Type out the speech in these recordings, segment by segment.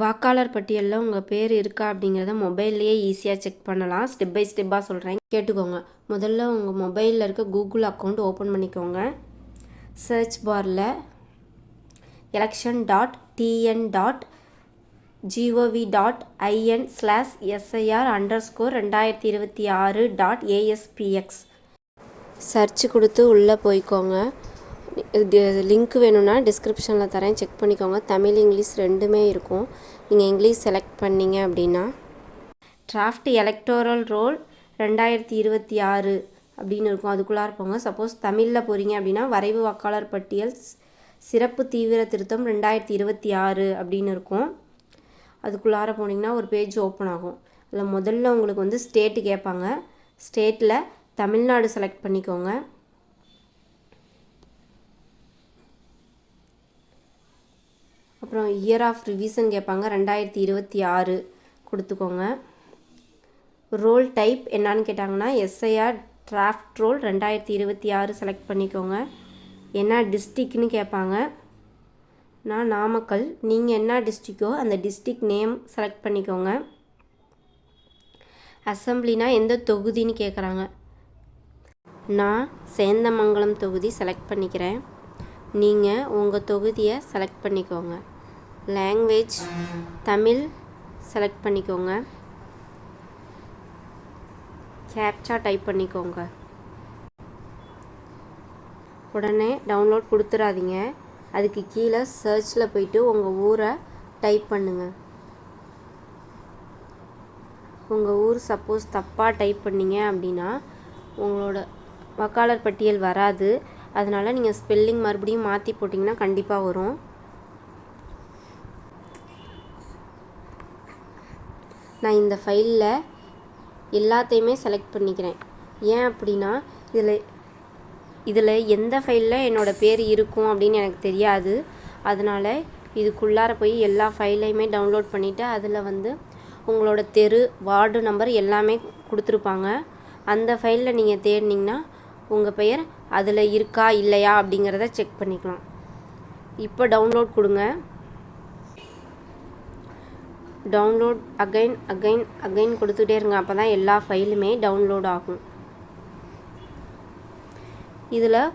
வாக்காளர் பட்டியலில் உங்கள் பேர் இருக்கா அப்படிங்கிறத மொபைல்லையே ஈஸியாக செக் பண்ணலாம். ஸ்டெப் பை ஸ்டெப்பாக சொல்கிறேன் கேட்டுக்கோங்க. முதல்ல உங்கள் மொபைலில் இருக்க கூகுள் அக்கௌண்ட் ஓப்பன் பண்ணிக்கோங்க. சர்ச் பாரில் election dot TN dot GOV dot IN slash SIR underscore ரெண்டாயிரத்தி இருபத்தி ஆறு டாட் ஏஎஸ்பிஎக்ஸ் சர்ச் கொடுத்து உள்ளே போய்க்கோங்க. லிங்க் வேணும்னா டிஸ்கிரிப்ஷனில் தரேன். செக் பண்ணிக்கோங்க. தமிழ் இங்கிலீஷ் ரெண்டுமே இருக்கும். நீங்கள் இங்கிலீஷ் செலக்ட் பண்ணீங்க அப்படின்னா டிராஃப்ட் எலக்டோரல் ரோல் ரெண்டாயிரத்தி இருபத்தி ஆறு அப்படின்னு இருக்கும். அதுக்குள்ளார போங்க. சப்போஸ் தமிழில் போகிறீங்க அப்படின்னா வரைவு வாக்காளர் பட்டியல் சிறப்பு தீவிர திருத்தம் ரெண்டாயிரத்தி இருபத்தி ஆறு அப்படின்னு இருக்கும். அதுக்குள்ளார போனீங்கன்னா ஒரு பேஜ் ஓப்பன் ஆகும். அதில் முதல்ல உங்களுக்கு வந்து ஸ்டேட்டு கேட்பாங்க. ஸ்டேட்டில் தமிழ்நாடு செலக்ட் பண்ணிக்கோங்க. அப்புறம் இயர் ஆஃப் ரிவிஷன் கேட்பாங்க ரெண்டாயிரத்தி இருபத்தி ஆறு கொடுத்துக்கோங்க. ரோல் டைப் என்னன்னு கேட்டாங்கன்னா எஸ்ஐஆர் டிராஃப்ட் ரோல் ரெண்டாயிரத்தி இருபத்தி ஆறு செலக்ட் பண்ணிக்கோங்க. என்ன டிஸ்ட்ரிக்னு கேட்பாங்க. நான் நாமக்கல் நீங்கள் என்ன டிஸ்ட்ரிக்கோ அந்த டிஸ்ட்ரிக் நேம் செலக்ட் பண்ணிக்கோங்க. அசம்பிளினா எந்த தொகுதின்னு கேட்குறாங்க நான் சேந்தமங்கலம் தொகுதி செலக்ட் பண்ணிக்கிறேன். நீங்கள் உங்கள் தொகுதியை செலக்ட் பண்ணிக்கோங்க. லாங்குவேஜ் தமிழ் செலக்ட் பண்ணிக்கோங்க. கேப்சா டைப் பண்ணிக்கோங்க. உடனே டவுன்லோட் கொடுத்துறாதீங்க. அதுக்கு கீழே சர்ச்சில் போயிட்டு உங்கள் ஊரை டைப் பண்ணுங்கள் உங்கள் ஊர் சப்போஸ் தப்பாக டைப் பண்ணீங்க அப்படின்னா உங்களோட வாக்காளர் பட்டியல் வராது. அதனால் நீங்கள் ஸ்பெல்லிங் மறுபடியும் மாற்றி போட்டிங்கன்னா கண்டிப்பாக வரும். நான் இந்த ஃபைலில் எல்லாத்தையுமே செலக்ட் பண்ணிக்கிறேன். ஏன் அப்படின்னா இதில் இதில் எந்த ஃபைலில் என்னோடய பேர் இருக்கும் அப்படின்னு எனக்கு தெரியாது. அதனால் இதுக்குள்ளார போய் எல்லா ஃபைலையுமே டவுன்லோட் பண்ணிவிட்டு அதில் வந்து உங்களோட தெரு வார்டு நம்பர் எல்லாமே கொடுத்துருப்பாங்க. அந்த ஃபைலில் நீங்கள் தேடினீங்கன்னா உங்கள் பெயர் அதில் இருக்கா இல்லையா அப்படிங்கிறத செக் பண்ணிக்கலாம். இப்போ டவுன்லோட் கொடுங்க. டவுன்லோட் அகைன் அகைன் அகைன் கொடுத்துட்டே இருங்க. அப்போ தான் எல்லா ஃபைலுமே டவுன்லோட் ஆகும். இதில்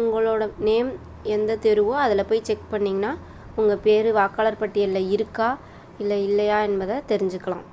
உங்களோட நேம் எந்த தெருவோ அதில் போய் செக் பண்ணிங்கன்னா உங்கள் பேர் வாக்காளர் பட்டியலில் இருக்கா இல்லை இல்லையா என்பதை தெரிஞ்சுக்கலாம்.